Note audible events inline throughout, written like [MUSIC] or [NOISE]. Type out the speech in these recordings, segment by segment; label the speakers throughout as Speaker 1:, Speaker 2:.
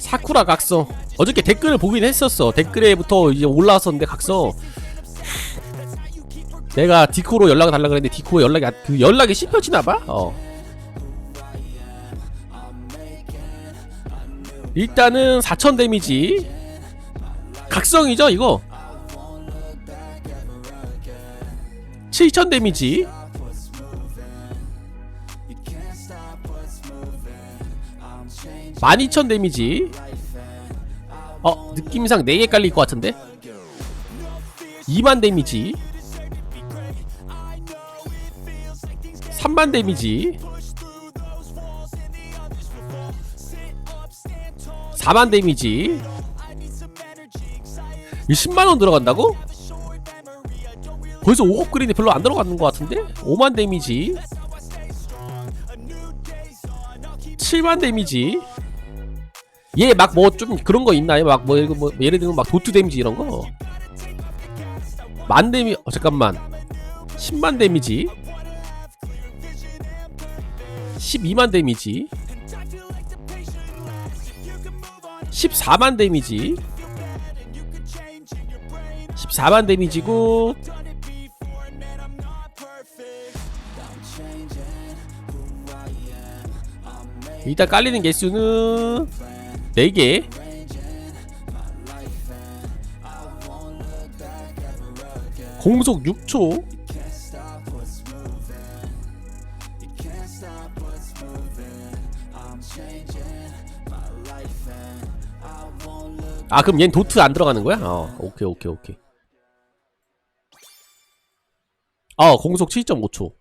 Speaker 1: 사쿠라 각성 어저께 댓글을 보긴 했었어. 댓글에부터 이제 올라왔었는데 각성 내가 디코로 연락을 달라 그랬는데 디코 연락이 안- 그 연락이 씹혀지나 봐? 어. 일단은 4000 데미지. 각성이죠 이거? 7000 데미지 12,000 데미지. 어 느낌상 4개 깔릴 것 같은데? 2만 데미지. 3만 데미지. 4만 데미지. 이 10만원 들어간다고? 벌써 5억 그린이 별로 안 들어가는 것 같은데? 5만 데미지 7만 데미지 얘 막 뭐 좀 그런 거 있나요? 막뭐 뭐, 예를 들면 막 도트 데미지 이런 거. 만 데미 어 잠깐만. 10만 데미지. 12만 데미지. 14만 데미지. 14만 데미지고 일단 깔리는 개수는 4개. 공속 6초. 아 그럼 얜 도트 안 들어가는 거야? 어 오케이 오케이 오케이. 어 공속 7.5초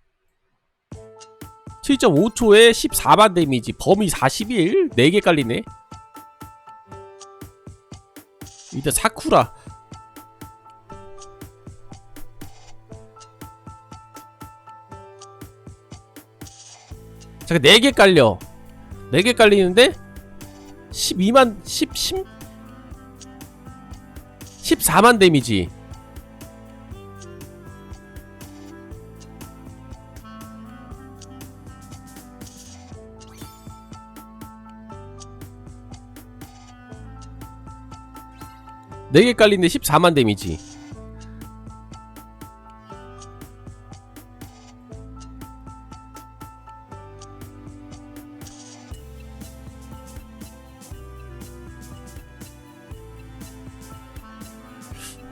Speaker 1: 7.5초에 14만 데미지 범위 41 4개 깔리네. 일단 사쿠라. 잠깐 4개 깔려. 4개 깔리는데 12만 10 10 14만 데미지 네개 깔린데 14만 데미지.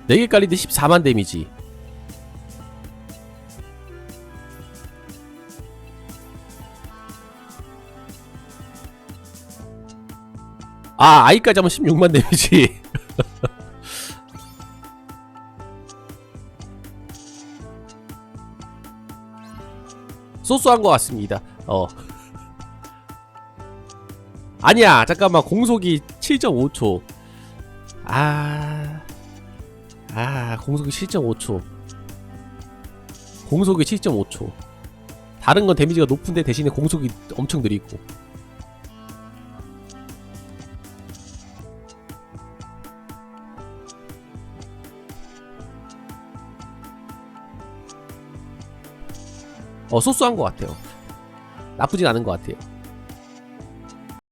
Speaker 1: 네개 깔린데 14만 데미지. 아, 아이까지 하면 16만 데미지. [LAUGHS] 소소한 것 같습니다. 어. 아니야, 잠깐만 공속이 7.5초. 아, 아, 공속이 7.5초. 공속이 7.5초. 다른 건 데미지가 높은데 대신에 공속이 엄청 느리고. 어, 소소한 것 같아요. 나쁘진 않은 것 같아요.